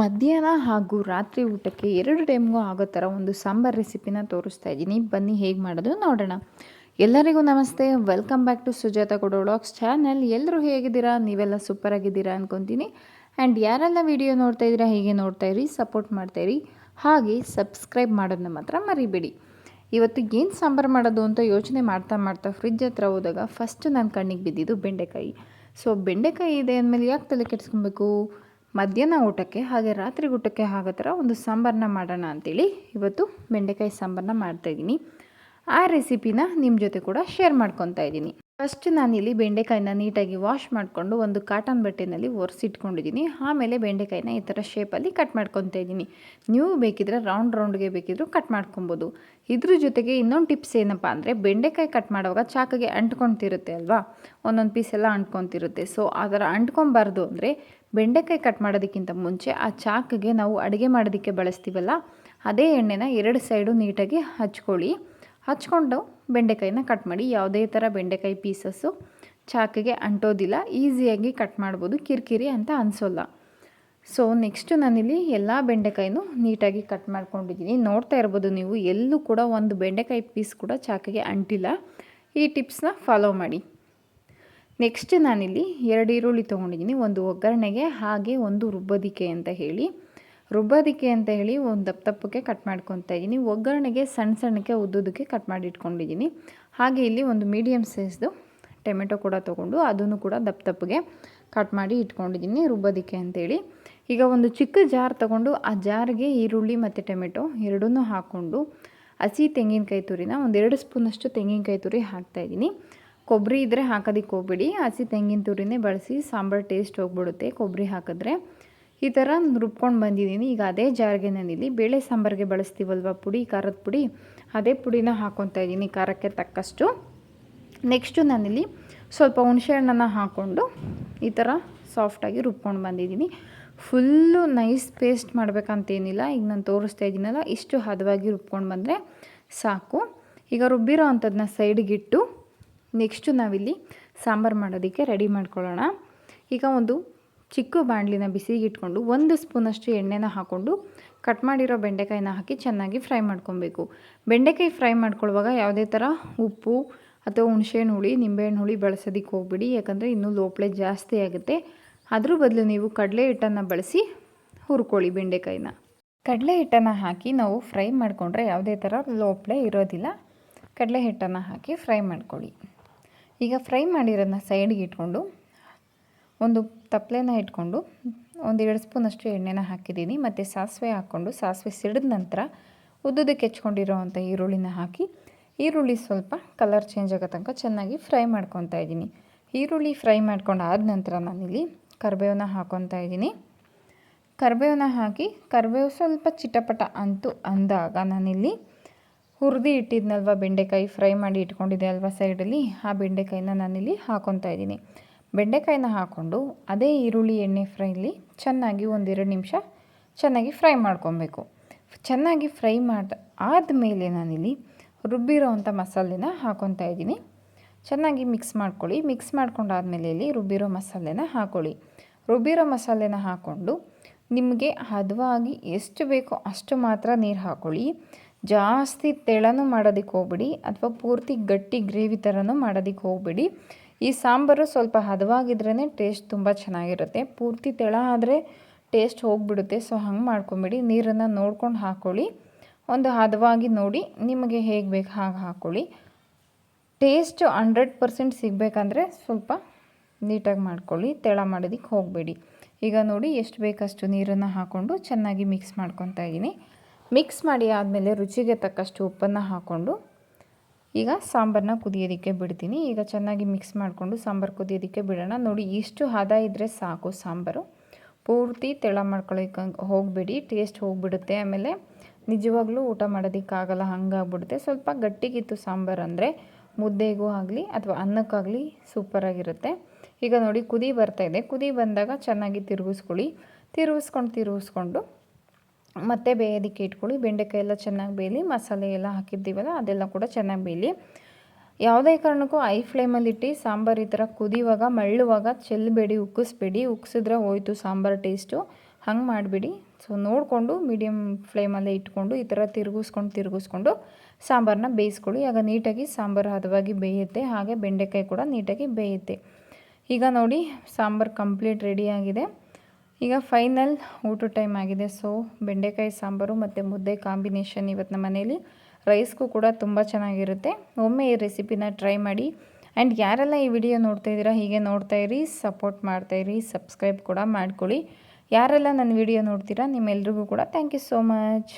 ಮಧ್ಯಾಹ್ನ ಹಾಗೂ ರಾತ್ರಿ ಊಟಕ್ಕೆ ಎರಡು ಟೈಮ್ಗೂ ಆಗೋ ಥರ ಒಂದು ಸಾಂಬಾರ್ ರೆಸಿಪಿನ ತೋರಿಸ್ತಾ ಇದ್ದೀನಿ. ಬನ್ನಿ ಹೇಗೆ ಮಾಡೋದು ನೋಡೋಣ. ಎಲ್ಲರಿಗೂ ನಮಸ್ತೆ. ವೆಲ್ಕಮ್ ಬ್ಯಾಕ್ ಟು ಸುಜಾತ ಕೊಡೋ ವ್ಲಾಗ್ಸ್ ಚಾನಲ್. ಎಲ್ಲರೂ ಹೇಗಿದ್ದೀರಾ? ನೀವೆಲ್ಲ ಸೂಪರ್ ಆಗಿದ್ದೀರಾ ಅನ್ಕೊತೀನಿ. ಆ್ಯಂಡ್ ಯಾರೆಲ್ಲ ವಿಡಿಯೋ ನೋಡ್ತಾ ಇದ್ದೀರಾ, ಹೀಗೆ ನೋಡ್ತಾ ಇರಿ ಸಪೋರ್ಟ್ ಮಾಡ್ತಾಯಿರಿ ಹಾಗೆ ಸಬ್ಸ್ಕ್ರೈಬ್ ಮಾಡೋದನ್ನ ಮಾತ್ರ ಮರಿಬೇಡಿ. ಇವತ್ತು ಏನು ಸಾಂಬಾರು ಮಾಡೋದು ಅಂತ ಯೋಚನೆ ಮಾಡ್ತಾ ಮಾಡ್ತಾ ಫ್ರಿಜ್ ಹತ್ರ ಹೋದಾಗ ಫಸ್ಟ್ ನನ್ನ ಕಣ್ಣಿಗೆ ಬಿದ್ದಿದ್ದು ಬೆಂಡೆಕಾಯಿ. ಸೊ ಬೆಂಡೆಕಾಯಿ ಇದೆ ಅಂದಮೇಲೆ ಯಾಕೆ ತಲೆ ಕೆಡಿಸ್ಕೊಬೇಕು? ಮಧ್ಯಾಹ್ನ ಊಟಕ್ಕೆ ಹಾಗೆ ರಾತ್ರಿ ಊಟಕ್ಕೆ ಆಗೋ ಥರ ಒಂದು ಸಾಂಬಾರನ್ನ ಮಾಡೋಣ ಅಂತೇಳಿ ಇವತ್ತು ಬೆಂಡೆಕಾಯಿ ಸಾಂಬಾರನ್ನ ಮಾಡ್ತಾಯಿದ್ದೀನಿ ಆ ರೆಸಿಪಿನ ನಿಮ್ಮ ಜೊತೆ ಕೂಡ ಶೇರ್ ಮಾಡ್ಕೊತಾ ಇದ್ದೀನಿ. ಫಸ್ಟ್ ನಾನಿಲ್ಲಿ ಬೆಂಡೆಕಾಯಿನ ನೀಟಾಗಿ ವಾಶ್ ಮಾಡಿಕೊಂಡು ಒಂದು ಕಾಟನ್ ಬಟ್ಟೆನಲ್ಲಿ ಒರೆಸಿಟ್ಕೊಂಡಿದ್ದೀನಿ. ಆಮೇಲೆ ಬೆಂಡೆಕಾಯಿನ ಈ ಥರ ಶೇಪಲ್ಲಿ ಕಟ್ ಮಾಡ್ಕೊತಾ ಇದ್ದೀನಿ. ನೀವು ಬೇಕಿದ್ರೆ ರೌಂಡ್ ರೌಂಡ್ಗೆ ಬೇಕಿದ್ರೂ ಕಟ್ ಮಾಡ್ಕೊಬೋದು. ಇದ್ರ ಜೊತೆಗೆ ಇನ್ನೊಂದು ಟಿಪ್ಸ್ ಏನಪ್ಪ ಅಂದರೆ ಬೆಂಡೆಕಾಯಿ ಕಟ್ ಮಾಡುವಾಗ ಚಾಕಿಗೆ ಅಂಟ್ಕೊತಿರುತ್ತೆ ಅಲ್ವಾ? ಒಂದೊಂದು ಪೀಸ್ ಎಲ್ಲ ಅಂಟ್ಕೊತಿರುತ್ತೆ ಸೊ ಆ ಥರ ಅಂಟ್ಕೊಬಾರ್ದು ಅಂದರೆ ಬೆಂಡೆಕಾಯಿ ಕಟ್ ಮಾಡೋದಕ್ಕಿಂತ ಮುಂಚೆ ಆ ಚಾಕಿಗೆ ನಾವು ಅಡುಗೆ ಮಾಡೋದಕ್ಕೆ ಬಳಸ್ತೀವಲ್ಲ, ಅದೇ ಎಣ್ಣೆನ ಎರಡು ಸೈಡು ನೀಟಾಗಿ ಹಚ್ಕೊಳ್ಳಿ. ಹಚ್ಕೊಂಡು ಬೆಂಡೆಕಾಯಿನ ಕಟ್ ಮಾಡಿ, ಯಾವುದೇ ಥರ ಬೆಂಡೆಕಾಯಿ ಪೀಸಸ್ಸು ಚಾಕಿಗೆ ಅಂಟೋದಿಲ್ಲ ಈಸಿಯಾಗಿ ಕಟ್ ಮಾಡ್ಬೋದು, ಕಿರಿಕಿರಿ ಅಂತ ಅನಿಸೋಲ್ಲ. ಸೊ ನೆಕ್ಸ್ಟು ನಾನಿಲ್ಲಿ ಎಲ್ಲ ಬೆಂಡೆಕಾಯಿನೂ ನೀಟಾಗಿ ಕಟ್ ಮಾಡ್ಕೊಂಡಿದ್ದೀನಿ. ನೋಡ್ತಾ ಇರ್ಬೋದು ನೀವು, ಎಲ್ಲೂ ಕೂಡ ಒಂದು ಬೆಂಡೆಕಾಯಿ ಪೀಸ್ ಕೂಡ ಚಾಕಿಗೆ ಅಂಟಿಲ್ಲ. ಈ ಟಿಪ್ಸ್ನ ಫಾಲೋ ಮಾಡಿ. ನೆಕ್ಸ್ಟ್ ನಾನಿಲ್ಲಿ ಎರಡು ಈರುಳ್ಳಿ ತೊಗೊಂಡಿದ್ದೀನಿ. ಒಂದು ಒಗ್ಗರಣೆಗೆ, ಹಾಗೆ ಒಂದು ರುಬ್ಬದಿಕೆ ಅಂತ ಹೇಳಿ. ರುಬ್ಬೋದಿಕೆ ಅಂತ ಹೇಳಿ ಒಂದು ದಪ್ಪ ದಪ್ಪಕ್ಕೆ ಕಟ್ ಮಾಡ್ಕೊತಾ ಇದ್ದೀನಿ. ಒಗ್ಗರಣೆಗೆ ಸಣ್ಣ ಸಣ್ಣಕ್ಕೆ ಉದ್ದೋದಕ್ಕೆ ಕಟ್ ಮಾಡಿ ಇಟ್ಕೊಂಡಿದ್ದೀನಿ ಹಾಗೆ ಇಲ್ಲಿ ಒಂದು ಮೀಡಿಯಮ್ ಸೈಜ್ದು ಟೊಮೆಟೊ ಕೂಡ ತೊಗೊಂಡು ಅದನ್ನು ಕೂಡ ದಪ್ಪ ದಪ್ಪಗೆ ಕಟ್ ಮಾಡಿ ಇಟ್ಕೊಂಡಿದ್ದೀನಿ ರುಬ್ಬದಿಕೆ ಅಂತೇಳಿ ಈಗ ಒಂದು ಚಿಕ್ಕ ಜಾರ್ ತೊಗೊಂಡು ಆ ಜಾರ್ಗೆ ಈರುಳ್ಳಿ ಮತ್ತು ಟೊಮೆಟೊ ಎರಡನ್ನೂ ಹಾಕ್ಕೊಂಡು ಹಸಿ ತೆಂಗಿನಕಾಯಿ ತುರಿನ ಒಂದೆರಡು ಸ್ಪೂನಷ್ಟು ತೆಂಗಿನಕಾಯಿ ತುರಿ ಹಾಕ್ತಾಯಿದ್ದೀನಿ ಕೊಬ್ಬರಿ ಇದ್ದರೆ ಹಾಕೋದಕ್ಕೆ ಹೋಗ್ಬಿಡಿ. ಹಸಿ ತೆಂಗಿನ ತುರಿನೇ ಬಳಸಿ ಸಾಂಬಾರು ಟೇಸ್ಟ್ ಹೋಗ್ಬಿಡುತ್ತೆ ಕೊಬ್ಬರಿ ಹಾಕಿದ್ರೆ. ಈ ಥರ ರುಬ್ಕೊಂಡು ಬಂದಿದ್ದೀನಿ. ಈಗ ಅದೇ ಜಾರಿಗೆ ನಾನಿಲ್ಲಿ ಬೇಳೆ ಸಾಂಬಾರಿಗೆ ಬಳಸ್ತೀವಲ್ವ ಪುಡಿ, ಖಾರದ ಪುಡಿ? ಅದೇ ಪುಡಿನ ಹಾಕ್ಕೊತಾ ಇದ್ದೀನಿ ಖಾರಕ್ಕೆ ತಕ್ಕಷ್ಟು. ನೆಕ್ಸ್ಟು ನಾನಿಲ್ಲಿ ಸ್ವಲ್ಪ ಹುಣಸೆಹಣ್ಣನ್ನು ಹಾಕ್ಕೊಂಡು ಈ ಥರ ಸಾಫ್ಟಾಗಿ ರುಬ್ಕೊಂಡು ಬಂದಿದ್ದೀನಿ. ಫುಲ್ಲು ನೈಸ್ ಪೇಸ್ಟ್ ಮಾಡಬೇಕಂತೇನಿಲ್ಲ. ಈಗ ನಾನು ತೋರಿಸ್ತಾ ಇದ್ದೀನಲ್ಲ, ಇಷ್ಟು ಹದವಾಗಿ ರುಬ್ಕೊಂಡು ಬಂದರೆ ಸಾಕು. ಈಗ ರುಬ್ಬಿರೋ ಅಂಥದ್ದನ್ನ ಸೈಡ್ಗಿಟ್ಟು ನೆಕ್ಸ್ಟು ನಾವಿಲ್ಲಿ ಸಾಂಬಾರು ಮಾಡೋದಕ್ಕೆ ರೆಡಿ ಮಾಡ್ಕೊಳ್ಳೋಣ. ಈಗ ಒಂದು ಚಿಕ್ಕ ಬಾಣಲಿನ ಬಿಸಿಗೆ ಇಟ್ಕೊಂಡು ಒಂದು ಸ್ಪೂನಷ್ಟು ಎಣ್ಣೆನ ಹಾಕ್ಕೊಂಡು ಕಟ್ ಮಾಡಿರೋ ಬೆಂಡೆಕಾಯಿನ ಹಾಕಿ ಚೆನ್ನಾಗಿ ಫ್ರೈ ಮಾಡ್ಕೊಬೇಕು. ಬೆಂಡೆಕಾಯಿ ಫ್ರೈ ಮಾಡ್ಕೊಳ್ಳುವಾಗ ಯಾವುದೇ ಥರ ಉಪ್ಪು ಅಥವಾ ಹುಣಸೆಹಣ್ಣು ಹುಳಿ ನಿಂಬೆಹಣ್ಣು ಹುಳಿ ಬಳಸೋದಕ್ಕೆ ಹೋಗ್ಬಿಡಿ. ಯಾಕಂದರೆ ಇನ್ನೂ ಲೋಪಳೆ ಜಾಸ್ತಿ ಆಗುತ್ತೆ. ಅದ್ರ ಬದಲು ನೀವು ಕಡಲೆ ಹಿಟ್ಟನ್ನು ಬಳಸಿ ಹುರ್ಕೊಳ್ಳಿ ಬೆಂಡೆಕಾಯಿನ. ಕಡಲೆ ಹಿಟ್ಟನ್ನು ಹಾಕಿ ನಾವು ಫ್ರೈ ಮಾಡಿಕೊಂಡ್ರೆ ಯಾವುದೇ ಥರ ಲೋಪಳೆ ಇರೋದಿಲ್ಲ. ಕಡಲೆ ಹಿಟ್ಟನ್ನು ಹಾಕಿ ಫ್ರೈ ಮಾಡ್ಕೊಳ್ಳಿ. ಈಗ ಫ್ರೈ ಮಾಡಿರೋದನ್ನ ಸೈಡ್ಗೆ ಇಟ್ಕೊಂಡು ಒಂದು ತಪ್ಪಲೆನ ಇಟ್ಕೊಂಡು ಒಂದು ಎರಡು ಸ್ಪೂನಷ್ಟು ಎಣ್ಣೆನ ಹಾಕಿದ್ದೀನಿ. ಮತ್ತು ಸಾಸಿವೆ ಹಾಕ್ಕೊಂಡು ಸಾಸಿವೆ ಸಿಡಿದ ನಂತರ ಉದ್ದುದಕ್ಕೆ ಹೆಚ್ಕೊಂಡಿರೋ ಅಂಥ ಈರುಳ್ಳಿನ ಹಾಕಿ, ಈರುಳ್ಳಿ ಸ್ವಲ್ಪ ಕಲರ್ ಚೇಂಜ್ ಆಗೋ ತನಕ ಚೆನ್ನಾಗಿ ಫ್ರೈ ಮಾಡ್ಕೊತಾ ಇದ್ದೀನಿ. ಈರುಳ್ಳಿ ಫ್ರೈ ಮಾಡ್ಕೊಂಡು ಆದ ನಂತರ ನಾನಿಲ್ಲಿ ಕರಿಬೇವನ್ನ ಹಾಕ್ಕೊತಾ ಇದ್ದೀನಿ. ಕರಿಬೇವನ್ನ ಹಾಕಿ, ಕರಿಬೇವು ಸ್ವಲ್ಪ ಚಿಟಪಟ ಅಂತೂ ಅಂದಾಗ ನಾನಿಲ್ಲಿ ಹುರಿದು ಇಟ್ಟಿದ್ನಲ್ವ ಬೆಂಡೆಕಾಯಿ ಫ್ರೈ ಮಾಡಿ ಇಟ್ಕೊಂಡಿದ್ದೆ ಅಲ್ವಾ ಸೈಡಲ್ಲಿ? ಆ ಬೆಂಡೆಕಾಯಿನ ನಾನಿಲ್ಲಿ ಹಾಕ್ಕೊತಾ ಇದ್ದೀನಿ. ಬೆಂಡೆಕಾಯಿನ ಹಾಕ್ಕೊಂಡು ಅದೇ ಈರುಳ್ಳಿ ಎಣ್ಣೆ ಫ್ರೈಲಿ ಚೆನ್ನಾಗಿ ಒಂದೆರಡು ನಿಮಿಷ ಚೆನ್ನಾಗಿ ಫ್ರೈ ಮಾಡ್ಕೊಬೇಕು. ಚೆನ್ನಾಗಿ ಫ್ರೈ ಮಾಡಿ ಆದಮೇಲೆ ನಾನಿಲ್ಲಿ ರುಬ್ಬಿರೋ ಅಂಥ ಮಸಾಲೆನ ಹಾಕ್ಕೊತಾ ಇದ್ದೀನಿ. ಚೆನ್ನಾಗಿ ಮಿಕ್ಸ್ ಮಾಡ್ಕೊಳ್ಳಿ. ಮಿಕ್ಸ್ ಮಾಡ್ಕೊಂಡಾದ್ಮೇಲೆ ಇಲ್ಲಿ ರುಬ್ಬಿರೋ ಮಸಾಲೆನ ಹಾಕ್ಕೊಳ್ಳಿ ರುಬ್ಬಿರೋ ಮಸಾಲೆನ ಹಾಕ್ಕೊಂಡು ನಿಮಗೆ ಹದವಾಗಿ ಎಷ್ಟು ಬೇಕೋ ಅಷ್ಟು ಮಾತ್ರ ನೀರು ಹಾಕ್ಕೊಳ್ಳಿ ಜಾಸ್ತಿ ತೆಳನೂ ಮಾಡೋದಕ್ಕೆ ಹೋಗ್ಬಿಡಿ ಅಥವಾ ಪೂರ್ತಿ ಗಟ್ಟಿ ಗ್ರೇವಿ ಥರನೂ ಮಾಡೋದಕ್ಕೆ ಹೋಗ್ಬಿಡಿ. ಈ ಸಾಂಬಾರು ಸ್ವಲ್ಪ ಹದವಾಗಿದ್ರೇ ಟೇಸ್ಟ್ ತುಂಬ ಚೆನ್ನಾಗಿರುತ್ತೆ. ಪೂರ್ತಿ ತೆಳ ಆದರೆ ಟೇಸ್ಟ್ ಹೋಗಿಬಿಡುತ್ತೆ. ಸೊ, ಹಂಗೆ ಮಾಡ್ಕೊಂಬಿಡಿ. ನೀರನ್ನು ನೋಡ್ಕೊಂಡು ಹಾಕ್ಕೊಳ್ಳಿ ಒಂದು ಹದವಾಗಿ ನೋಡಿ ನಿಮಗೆ ಹೇಗೆ ಬೇಕು ಹಾಗೆ ಹಾಕ್ಕೊಳ್ಳಿ ಟೇಸ್ಟು ಹಂಡ್ರೆಡ್ ಪರ್ಸೆಂಟ್ ಸಿಗಬೇಕಂದ್ರೆ ಸ್ವಲ್ಪ ನೀಟಾಗಿ ಮಾಡ್ಕೊಳ್ಳಿ. ತೆಳ ಮಾಡೋದಕ್ಕೆ ಹೋಗಬೇಡಿ. ಈಗ ನೋಡಿ ಎಷ್ಟು ಬೇಕಷ್ಟು ನೀರನ್ನು ಹಾಕ್ಕೊಂಡು ಚೆನ್ನಾಗಿ ಮಿಕ್ಸ್ ಮಾಡ್ಕೊತಾ ಇದ್ದೀನಿ. ಮಿಕ್ಸ್ ಮಾಡಿ ಆದಮೇಲೆ ರುಚಿಗೆ ತಕ್ಕಷ್ಟು ಉಪ್ಪನ್ನು ಹಾಕ್ಕೊಂಡು ಈಗ ಸಾಂಬಾರನ್ನ ಕುದಿಯೋದಕ್ಕೆ ಬಿಡ್ತೀನಿ. ಈಗ ಚೆನ್ನಾಗಿ ಮಿಕ್ಸ್ ಮಾಡಿಕೊಂಡು ಸಾಂಬಾರು ಕುದಿಯೋದಕ್ಕೆ ಬಿಡೋಣ. ನೋಡಿ, ಇಷ್ಟು ಹದ ಇದ್ದರೆ ಸಾಕು ಸಾಂಬಾರು. ಪೂರ್ತಿ ತೆಳ ಮಾಡ್ಕೊಳ್ಳೋಕೆ ಹೋಗಬೇಡಿ. ಟೇಸ್ಟ್ ಹೋಗಿಬಿಡುತ್ತೆ. ಆಮೇಲೆ ನಿಜವಾಗ್ಲೂ ಊಟ ಮಾಡೋದಕ್ಕಾಗಲ್ಲ ಹಂಗಾಗ್ಬಿಡುತ್ತೆ. ಸ್ವಲ್ಪ ಗಟ್ಟಿಗಿತ್ತು ಸಾಂಬಾರು ಅಂದರೆ ಮುದ್ದೆಗೂ ಆಗಲಿ ಅಥವಾ ಅನ್ನಕ್ಕಾಗಲಿ ಸೂಪರಾಗಿರುತ್ತೆ ಈಗ ನೋಡಿ, ಕುದಿ ಬರ್ತಾಯಿದೆ ಕುದಿ ಬಂದಾಗ ಚೆನ್ನಾಗಿ ತಿರುಗಿಸ್ಕೊಳ್ಳಿ. ತಿರುಗಿಸ್ಕೊಂಡು ತಿರುಗಿಸ್ಕೊಂಡು ಮತ್ತೆ ಬೇಯೋದಕ್ಕೆ ಇಟ್ಕೊಳ್ಳಿ. ಬೆಂಡೆಕಾಯಿ ಎಲ್ಲ ಚೆನ್ನಾಗಿ ಬೇಯಲಿ. ಮಸಾಲೆ ಎಲ್ಲ ಹಾಕಿದ್ದೀವಲ್ಲ, ಅದೆಲ್ಲ ಕೂಡ ಚೆನ್ನಾಗಿ ಬೇಯಲಿ. ಯಾವುದೇ ಕಾರಣಕ್ಕೂ ಐ ಫ್ಲೇಮಲ್ಲಿ ಇಟ್ಟು ಸಾಂಬಾರು ಈ ಥರ ಕುದಿಯುವಾಗ ಮಳ್ಳುವಾಗ ಚೆಲ್ಲಬೇಡಿ, ಉಕ್ಕಿಸ್ಬೇಡಿ. ಉಕ್ಕಿಸಿದ್ರೆ ಹೋಯ್ತು ಸಾಂಬಾರು ಟೇಸ್ಟು. ಹಂಗೆ ಮಾಡಿಬಿಡಿ. ಸೊ, ನೋಡಿಕೊಂಡು ಮೀಡಿಯಮ್ ಫ್ಲೇಮಲ್ಲೇ ಇಟ್ಕೊಂಡು ಈ ಥರ ತಿರುಗಿಸ್ಕೊಂಡು ತಿರುಗಿಸ್ಕೊಂಡು ಸಾಂಬಾರನ್ನ ಬೇಯಿಸ್ಕೊಳ್ಳಿ. ಆಗ ನೀಟಾಗಿ ಸಾಂಬಾರು ಹದವಾಗಿ ಬೇಯುತ್ತೆ. ಹಾಗೆ ಬೆಂಡೆಕಾಯಿ ಕೂಡ ನೀಟಾಗಿ ಬೇಯುತ್ತೆ. ಈಗ ನೋಡಿ, ಸಾಂಬಾರು ಕಂಪ್ಲೀಟ್ ರೆಡಿಯಾಗಿದೆ ಈಗ ಫೈನಲ್ ಊಟ ಟೈಮ್ ಆಗಿದೆ. ಸೊ ಬೆಂಡೆಕಾಯಿ ಸಾಂಬಾರು ಮತ್ತು ಮುದ್ದೆ ಕಾಂಬಿನೇಷನ್ ಇವತ್ತು ನಮ್ಮ ಮನೇಲಿ. ರೈಸ್ಗೂ ಕೂಡ ತುಂಬ ಚೆನ್ನಾಗಿರುತ್ತೆ. ಒಮ್ಮೆ ಈ ರೆಸಿಪಿನ ಟ್ರೈ ಮಾಡಿ. ಆ್ಯಂಡ್ ಯಾರೆಲ್ಲ ಈ ವಿಡಿಯೋ ನೋಡ್ತಾ ಇದ್ದೀರಾ, ಹೀಗೆ ನೋಡ್ತಾ ಇರಿ ಸಪೋರ್ಟ್ ಮಾಡ್ತಾಯಿರಿ ಸಬ್ಸ್ಕ್ರೈಬ್ ಕೂಡ ಮಾಡ್ಕೊಳ್ಳಿ. ಯಾರೆಲ್ಲ ನನ್ನ ವಿಡಿಯೋ ನೋಡ್ತೀರಾ, ನಿಮ್ಮೆಲ್ರಿಗೂ ಕೂಡ ಥ್ಯಾಂಕ್ ಯು ಸೋ ಮಚ್